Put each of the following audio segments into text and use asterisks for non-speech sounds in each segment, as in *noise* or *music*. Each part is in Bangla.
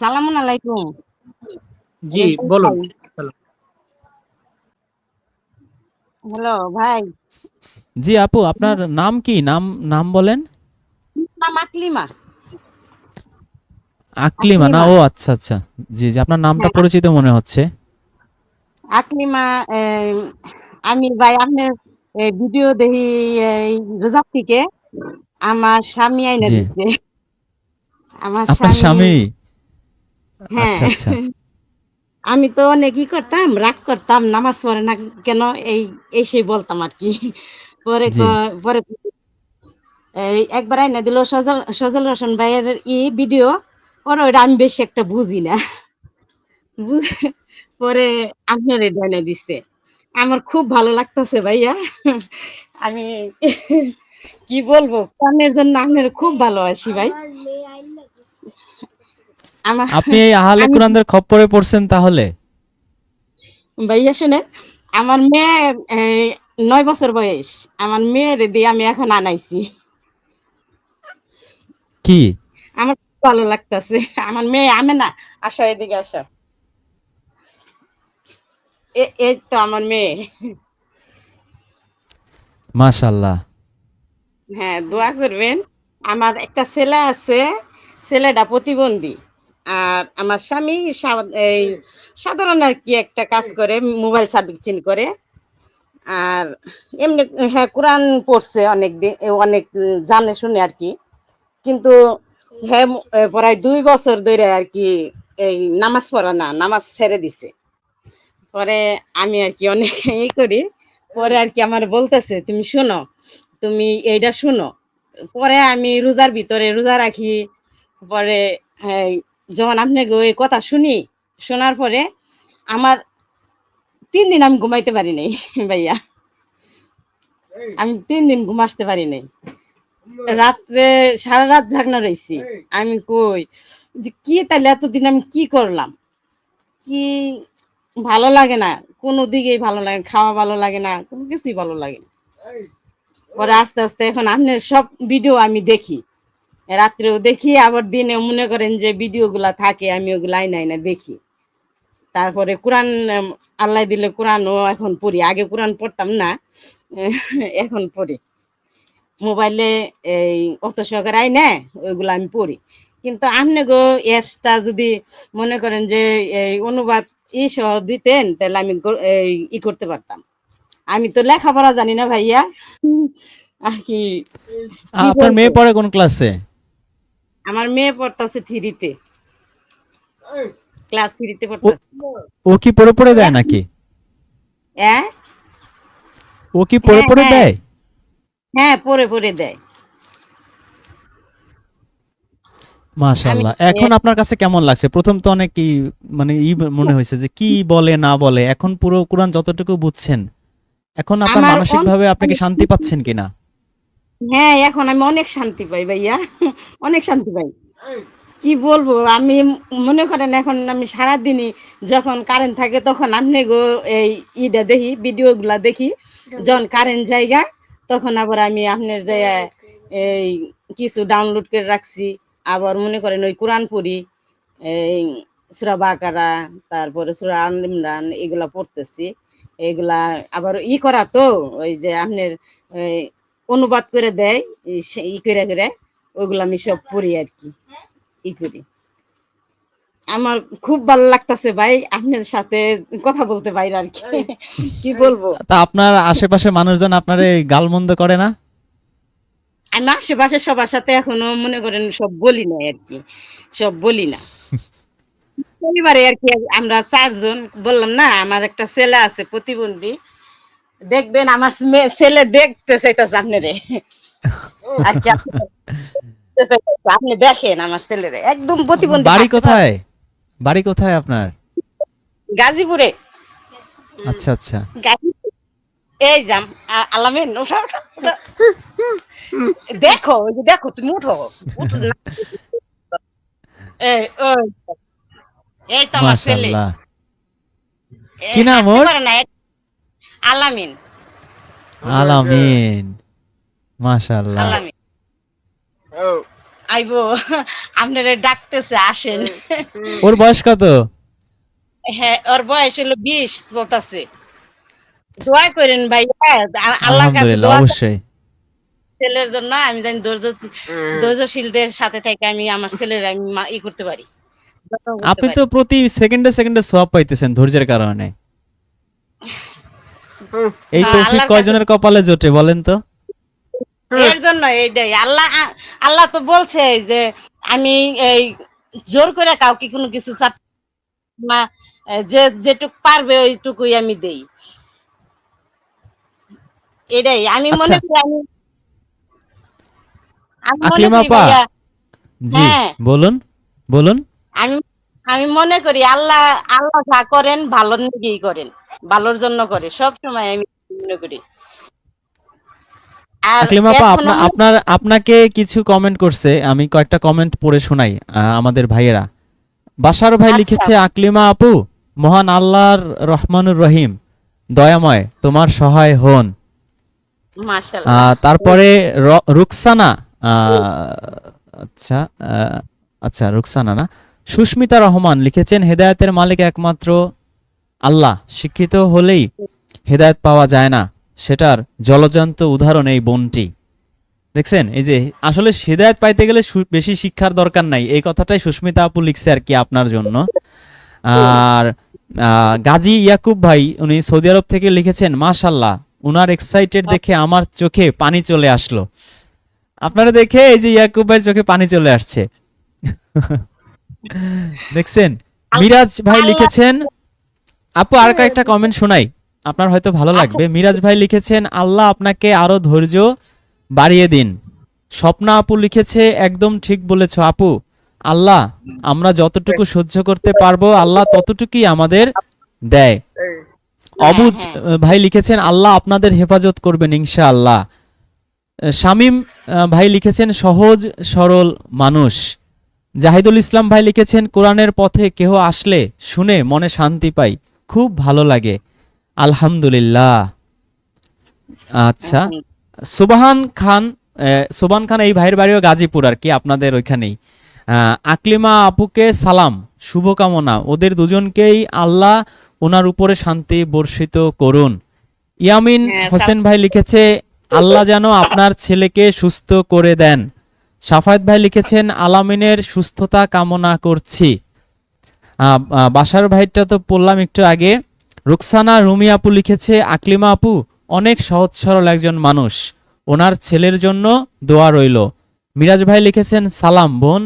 সালামুন আলাইকুম। জি বলুন হ্যালো ভাই। জি আপু আপনার নাম কি? নাম নাম বলেন। নাম আকলিমা। আকলিমা না ও আচ্ছা আচ্ছা। জি জি আপনার নামটা হ্যাঁ। পরিচিত মনে হচ্ছে। আকলিমা আমি ভাই আপনার ভিডিও দেখি এই, রোজার থেকে। আমার স্বামী আইনা। দিচ্ছে আমার আপনার স্বামী? হ্যাঁ। আচ্ছা আচ্ছা। আমি তো অনেক ই করতাম রাগ করতাম নামাজ পড়ে না কেন এই এই সেই বলতাম আর কি। পরে পরে একবার আইনা দিল সজল সজল রোশন ভাইয়ের ই ভিডিও পরে ওইটা আমি বেশি একটা বুঝি না। বুঝ- পরে আপনার এটা এনে দিচ্ছে আমার খুব ভালো লাগতেছে ভাইয়া। আমি কি বলব কানের জন্য আপনার খুব ভালোবাসি ভাই। আমার আপনি এই আহলে কোরআনদের খপ্পরে পড়ছেন তাহলে? ভাইয়া শুনেন আমার মেয়ে নয় বছর বয়স। আমার মেয়ের দিয়ে আমি এখন আনাইছি। কি? আমার ভালো লাগতেছে। আমার মেয়ে আমি না আসো এদিকে আসো। এই তো আমার মেয়ে। মাশাআল্লাহ। হ্যাঁ দোয়া করবেন। আমার একটা ছেলে আছে ছেলেটা প্রতিবন্ধী। আর আমার স্বামী এই সাধারণ আর কি একটা কাজ করে মোবাইল সার্ভিসিং করে। আর এমনি হ্যাঁ কোরআন পড়ছে অনেক দিন অনেক জানে শুনে আর কি। কিন্তু হ্যাঁ প্রায় দুই বছর ধরে আর কি এই নামাজ পড়া না নামাজ ছেড়ে দিছে। পরে আমি আর কি অনেক *laughs* ই করি পরে আর কি আমার বলতেছে তুমি শোনো তুমি এইটা শোনো। পরে আমি রোজার ভিতরে রোজা রাখি পরে এই, যখন আপনাকে ওই কথা শুনি, শোনার পরে আমার তিন দিন আমি ঘুমাইতে পারি নাই, ভাইয়া। আমি তিন দিন ঘুমাসতে পারি নাই। রাত্রে সারা রাত জাগনা রয়েছি আমি কই যে কি তাহলে এতদিন আমি কি করলাম? কি ভালো লাগে না? কোনো দিকেই ভালো লাগে খাওয়া ভালো লাগে না, কোনো কিছুই ভালো লাগে না। পরে আস্তে আস্তে এখন আপনার সব ভিডিও আমি দেখি। রাত্রেও দেখি আবার দিনে মনে করেন যে ভিডিও গুলা থাকে আমি ওগুলা আইনা আইনা দেখি। তারপরে কোরআন আল্লাহ দিলে কোরআনও এখন পড়ি। আগে কোরআন পড়তাম না *laughs* এখন পড়ি। মোবাইলে এই অত সহকারে আই না ওইগুলো আমি পড়ি। কিন্তু আপনি গো অ্যাপসটা যদি মনে করেন যে এই অনুবাদ ই সহ দিতেন তাহলে আমি ই করতে পারতাম। আমি তো লেখাপড়া জানি না ভাইয়া। আর কি কি আপনার মেয়ে পড়ে কোন ক্লাসে আমার মেয়ে পড়তেছে থ্রিতে ক্লাস থ্রিতে পড়তেছে। ও কি পড়ে পড়ে দেয় নাকি? হ্যাঁ ও কি পড়ে হ্যাঁ, পড়ে হ্যাঁ। দেয়? হ্যাঁ পড়ে পড়ে দেয়। মাশাআল্লাহ। এখন আপনার কাছে কেমন লাগছে? প্রথম তো অনেক মানে ই মনে হয়েছে যে কি বলে না বলে। এখন পুরো কোরআন যতটুকু বুঝছেন এখন আপনার আমার মানসিক ভাবে আপনি কি শান্তি পাচ্ছেন কিনা? হ্যাঁ এখন আমি অনেক শান্তি পাই ভাইয়া। অনেক শান্তি পাই। কি বলব, আমি মনে করেন এখন আমি সারাদিনই যখন কারেন্ট থাকে তখন আপনি গো এই ইটা দেখি ভিডিও গুলা দেখি, যখন কারেন্ট জায়গা তখন আবার আমি আপনার যে, এই কিছু ডাউনলোড করে রাখছি। আবার মনে করেন ওই কোরআন পড়ি, এই সুরা বাকারা, তারপরে সুরা আল ইমরান এগুলা পড়তেছি। এগুলা আবার ই করা তো, ওই যে আপনার অনুবাদ করে দেয় ই করে করে ওইগুলো আমি সব পড়ি আর কি ই করি। আমার খুব ভালো লাগতেছে ভাই আপনার সাথে কথা বলতে পারি আর কি কি বলব? তা আপনার আশেপাশে মানুষজন আপনার এই গালমন্দ করে না? আমি আশেপাশে সবার সাথে এখনও মনে করেন সব বলি না আর কি সব বলি না। *laughs* পরিবারে আর কি আমরা চারজন বললাম না আমার একটা ছেলে আছে প্রতিবন্ধী দেখবেন আমার ছেলে দেখতে চাইতেছে আপনারে। আর কি আপনি দেখতে আপনি দেখেন আমার ছেলেরে। একদম প্রতিবন্ধী বাড়ি কোথায়? বাড়ি কোথায় আপনার? গাজীপুরে। আচ্ছা আচ্ছা। এই যাম আলামিন উঠো উঠো। দেখো দেখো তুমি উঠো না। এই ওই এই তো আমার ছেলে। কি নাম ওর? আলামিন। আলামিন। মাশাআল্লাহ। আলামিন। আইবো আপনারা ডাকতেছে আসেন। ওর বয়স কত? হ্যাঁ ওর বয়স হলো বিশ চলতেছে। দোয়া করেন ভাই আল্লাহর কাছে দোয়া করেন। অবশ্যই। ছেলের জন্য আমি জানি ধৈর্য ধৈর্যশীলদের সাথে থেকে আমি আমার ছেলের আমি ই করতে পারি। আপনি তো প্রতি সেকেন্ডে সেকেন্ডে সব পাইতেছেন ধৈর্যের কারণে। এই হ্যাঁ, তৌফিক কয়জনের কপালে জোটে বলেন তো? এর জন্য এইটাই। আল্লাহ আল্লাহ তো বলছে যে আমি এই জোর করে কাউকে কোনো কিছু চাপ যে যেটুক পারবে ওইটুকুই আমি দেই। এটাই। আমি মনে আচ্ছা। করি আমি আমি মনে আকলিমা করি জি হ্যাঁ। বলুন বলুন। আমি আমি মনে করি আল্লাহ আল্লাহ যা করেন ভালোর নিয়েই করেন ভালোর জন্য করে সব সময় আমি মনে করি। আপনার আপনাকে কিছু কমেন্ট করছে আমি কয়েকটা কমেন্ট পড়ে শোনাই আমাদের ভাইয়েরা। বাসার ভাই আচ্ছা। লিখেছে আকলিমা আপু মহান আল্লাহর রহমানুর রহিম দয়াময় তোমার সহায় হন। তারপরে রুকসানা আহ, আচ্ছা আহ, আচ্ছা রুকসানা না। সুস্মিতা রহমান লিখেছেন, হেদায়েতের মালিক একমাত্র আল্লাহ। শিক্ষিত হলেই হেদায়েত পাওয়া যায় না। সেটার জলজন্ত উদাহরণ এই বনটি। দেখছেন, এই যে আসলে হেদায়েত পাইতে গেলে বেশি শিক্ষার দরকার নাই। এই কথাটাই সুস্মিতা আপু লিখছে আর কি আপনার জন্য। আর গাজী ইয়াকুব ভাই, উনি সৌদি আরব থেকে লিখেছেন মাশাল্লাহ উনার এক্সাইটেড দেখে আমার চোখে পানি চলে আসলো। আপনারা দেখে এই যে ইয়াকুব ভাইয়ের চোখে পানি চলে আসছে। দেখছেন? মিরাজ ভাই লিখেছেন আপু আর একটা কমেন্ট শোনাই। আপনার হয়তো ভালো লাগবে। মিরাজ ভাই লিখেছেন আল্লাহ আপনাকে আরও ধৈর্য বাড়িয়ে দিন। স্বপ্না আপু লিখেছে একদম ঠিক বলেছ আপু। আল্লাহ আমরা যতটুকু সহ্য করতে পারব আল্লাহ ততটুকুই আমাদের দেয়। অবুজ হ্যাঁ। ভাই লিখেছেন আল্লাহ আপনাদের হেফাজত করবেন ইনশাআল্লাহ। আহ, শামীম ভাই লিখেছেন সহজ সরল মানুষ। জাহিদুল ইসলাম ভাই লিখেছেন কোরআনের পথে কেহ আসলে শুনে মনে শান্তি পাই খুব ভালো লাগে। আলহামদুলিল্লাহ। আচ্ছা। সুবাহান খান সুবান খান এই ভাইয়ের বাড়িও গাজীপুর আর কি আপনাদের ওইখানেই। আহ, আকলিমা আপুকে সালাম শুভকামনা। ওদের দুজনকেই আল্লাহ ওনার উপরে শান্তি বর্ষিত করুন। ইয়ামিন হ্যাঁ, হোসেন ভাই লিখেছে আল্লাহ যেন আপনার ছেলেকে সুস্থ করে দেন। সাফায়েত ভাই লিখেছেন, আলামিনের সুস্থতা কামনা করছি। বাসার ভাইটা তো পড়লাম একটু আগে। রুকসানা রুমি আপু লিখেছে, আকলিমা আপু, অনেক সহজ সরল একজন মানুষ। ওনার ছেলের জন্য দোয়া রইল। মিরাজ ভাই লিখেছেন, সালাম বোন।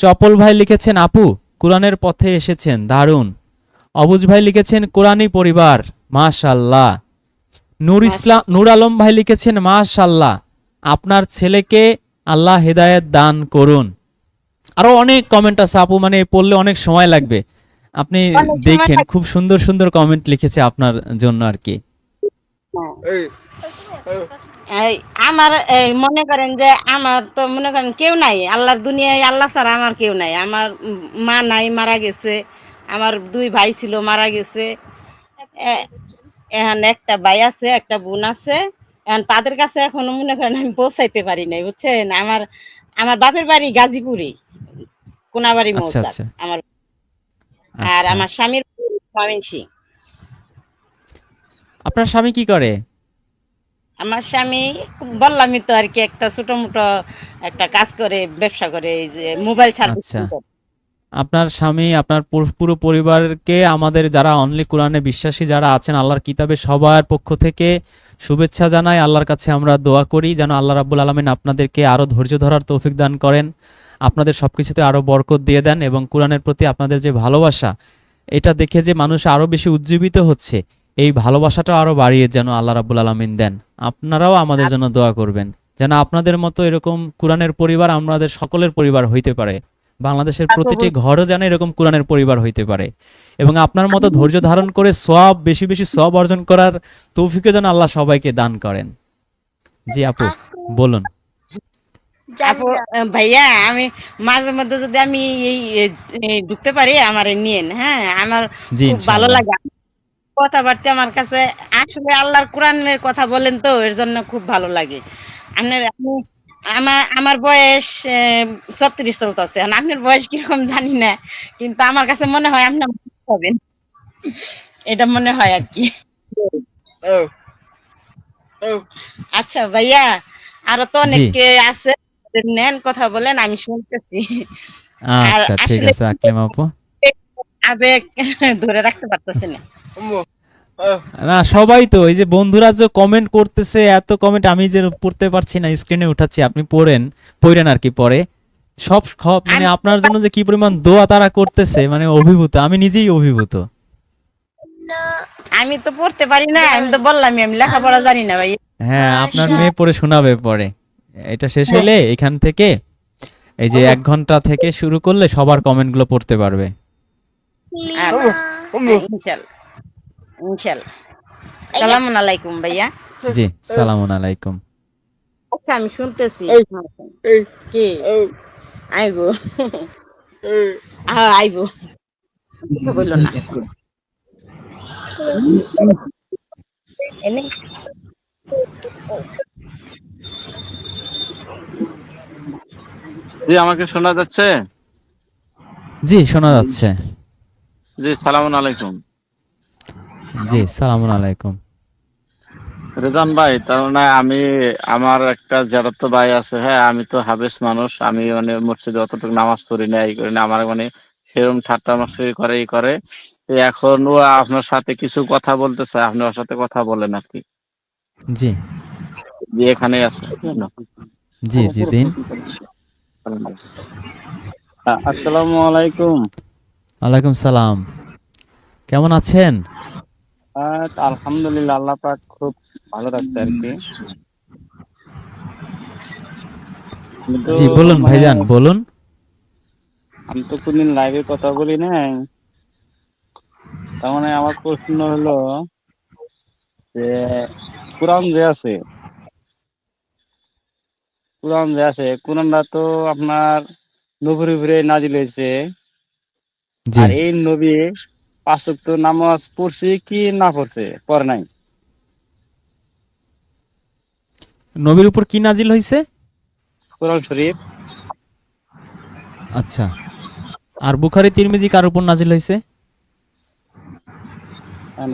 চপল ভাই লিখেছেন, আপু, কোরআনের পথে এসেছেন, দারুণ। অবুজ ভাই লিখেছেন কোরআনী পরিবার। মাশাল্লাহ নূর ইসলাম নূর আলম ভাই লিখেছেন মাশাল্লাহ আপনার ছেলেকে আল্লাহ হেদায়েত দান করুন। আরও অনেক কমেন্ট আছে আপু মানে পড়লে অনেক সময় লাগবে। আপনি দেখেন খুব সুন্দর সুন্দর কমেন্ট লিখেছে আপনার জন্য আর কি। আমার এই মনে করেন যে আমার তো মনে করেন কেউ নাই। আল্লাহর দুনিয়ায় আল্লাহ ছাড়া আমার কেউ নাই। আমার মা নাই মারা গেছে। আমার দুই ভাই ছিল মারা গেছে। এখন একটা ভাই আছে একটা বোন আছে। এখন তাদের কাছে এখনও মনে করেন আমি পৌঁছাইতে পারি নাই বুঝছেন? আমার আমার বাপের বাড়ি গাজীপুরে কোনাবাড়ি আচ্ছা মৌজা আচ্ছা। আমার আর আচ্ছা। আমার স্বামীর ময়মনসিং। আপনার স্বামী কি করে? আমার স্বামী বললামই তো আর কি একটা ছোট মোটো একটা কাজ করে ব্যবসা করে এই যে মোবাইল সার্ভিস। আপনার স্বামী আপনার পুরো- পুরো পরিবারকে আমাদের যারা অনলি কোরআনে বিশ্বাসী যারা আছেন আল্লাহর কিতাবে সবার পক্ষ থেকে শুভেচ্ছা জানাই আল্লাহর কাছে আমরা দোয়া করি যেন আল্লাহ রাব্বুল আলমিন আপনাদেরকে আরও ধৈর্য ধরার তৌফিক দান করেন আপনাদের সবকিছুতে আরও বরকত দিয়ে দেন এবং কোরআনের প্রতি আপনাদের যে ভালোবাসা এটা দেখে যে মানুষ আরও বেশি উজ্জীবিত হচ্ছে এই ভালোবাসাটা আরও বাড়িয়ে যেন আল্লাহ রাব্বুল আলমিন দেন। আপনারাও আমাদের জন্য দোয়া করবেন যেন আপনাদের মতো এরকম কোরআনের পরিবার আমাদের সকলের পরিবার হইতে পারে। বাংলাদেশের প্রতিটি ঘরও যেন এরকম কোরআনের পরিবার হইতে পারে। এবং আপনার মতো ধৈর্য ধারণ করে সব বেশি বেশি সব অর্জন করার তৌফিকে যেন আল্লাহ সবাইকে দান করেন। জি আপু বলুন। আপু, ভাইয়া আমি মাঝে মধ্যে যদি আমি এই ঢুকতে পারি আমার নিয়েন হ্যাঁ? আমার ভালো। লাগে। কথাবার্তা আমার কাছে আসলে আল্লাহর কোরআনের কথা বলেন তো এর জন্য খুব ভালো লাগে। আপনার আমি আমার আমার বয়স ছত্রিশ চলতেছে। আপনার বয়স কীরকম জানি না কিন্তু আমার কাছে মনে হয় আপনি হবেন এটা মনে হয় আর কি। আচ্ছা ভাইয়া আরও তো অনেকে আছে নেন কথা বলেন আমি শুনতেছি। আর আচ্ছা ঠিক আছে আকলিমা আপু আবেগ ধরে রাখতে পারতেছি না। না সবাই তো এই যে বন্ধুরা যে কমেন্ট করতেছে এত কমেন্ট আমি যে পড়তে পারছি না স্ক্রিনে উঠাচ্ছি আপনি পড়েন পড়েন আর কি পরে। সব সব মানে আপনার জন্য যে কি পরিমাণ দোয়া তারা করতেছে মানে অভিভূত আমি নিজেই অভিভূত। আমি তো পড়তে পারি না আমি তো বললামই আমি লেখাপড়া জানি না ভাই। হ্যাঁ আপনার মেয়ে পড়ে শোনাবে পরে। এটা শেষ হলে এখান থেকে এই যে এক ঘণ্টা থেকে শুরু করলে সবার কমেন্টগুলো পড়তে পারবে। আচ্ছা ইনশাল্লাহ আলাইকুম ভাইয়া। জি সালামুন আলাইকুম। আচ্ছা আমি শুনতেছি। কি? আইবো। আইবো। বলল না। এনে। জি আমাকে শোনা যাচ্ছে? জি শোনা যাচ্ছে। জি সালাম আলাইকুম। জি সালামুন আলাইকুম। রেজান ভাই তার মানে আমি আমার একটা জারাত ভাই আছে হ্যাঁ আমি তো হাবেস মানুষ আমি মানে মসজিদে অতটুকু নামাজ পড়ি না এই করি না আমার মানে সেরকম ঠাট্টা মাস্টারি করে। এই করে এখন ও আপনার সাথে কিছু কথা বলতে চায় আপনি ওর সাথে কথা বলেন আর কি। জি। এখানেই আছে জি জি দিন। আসসালামু আলাইকুম। ওয়ালাইকুম সালাম। কেমন আছেন? আলহামদুলিল্লাহ আল্লাহ পাক খুব ভালো রাখছে আর কি। জি বলুন মানে- ভাইজান বলুন। আমি তো কোনদিন লাইভে কথা বলি নাই। তার মানে আমার প্রশ্ন হলো যে কোরআন যে আছে কোরআন যে আছে কোরআনটা তো আপনার নবীর উপরে নাজিল হয়েছে। আর এই নবী পাঁচ ওয়াক্ত নামাজ পড়ছে কি না পড়ছে? পড়ে নাই। নবীর উপর কি নাজিল হয়েছে কোরআন শরীফ। আচ্ছা। আর বুখারি তিরমিজি কার উপর নাজিল হয়েছে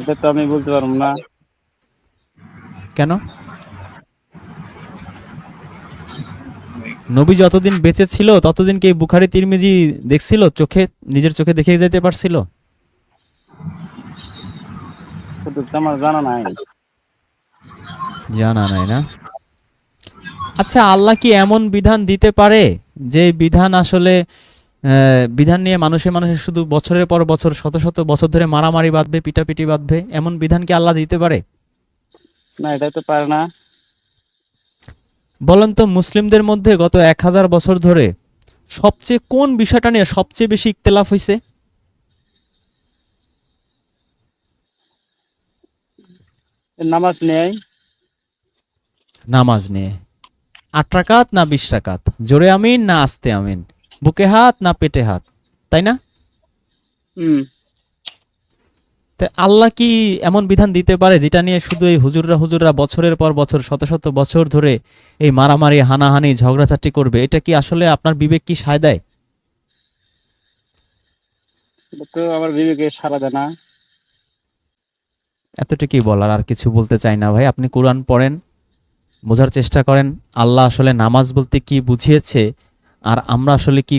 এটা তো আমি বলতে পারব না। কেন? নবী যতদিন বেঁচে ছিল ততদিন কি বুখারি তিরমিজি দেখছিল? চোখে নিজের চোখে দেখে যেতে পারছিল? আমার জানা নাই। জানা নাই না? আচ্ছা আল্লাহ কি এমন বিধান দিতে পারে যে বিধান আসলে বিধান নিয়ে মানুষে মানুষে শুধু বছরের পর বছর শত শত বছর ধরে মারামারি বাঁধবে পিটাপিটি বাঁধবে এমন বিধান কি আল্লাহ দিতে পারে? না এটা তো পারে না। বলেন তো মুসলিমদের মধ্যে গত এক হাজার বছর ধরে সবচেয়ে কোন বিষয়টা নিয়ে সবচেয়ে বেশি ইখতলাফ হয়েছে নামাজ নেই নামাজ নিয়ে। আট রাকাত না বিশ রাকাত? জোরে আমিন না আস্তে আমিন? বুকে হাত না পেটে হাত? তাই না? হুম। আল্লাহ কি এমন বিধান দিতে পারে যেটা নিয়ে শুধু এই হুজুররা হুজুররা বছরের পর বছর শত শত বছর ধরে এই মারামারি হানাহানি ঝগড়াঝাটি করবে? এটা কি আসলে আপনার বিবেক কি সায় দেয়? তো আমার বিবেকে সারা দেয় না। এতটুকুই বলার, আর কিছু বলতে চাই না ভাই। আপনি কোরআন পড়েন, বোঝার চেষ্টা করেন, আল্লাহ আসলে নামাজ বলতে কি বুঝিয়েছে, আর আমরা আসলে কি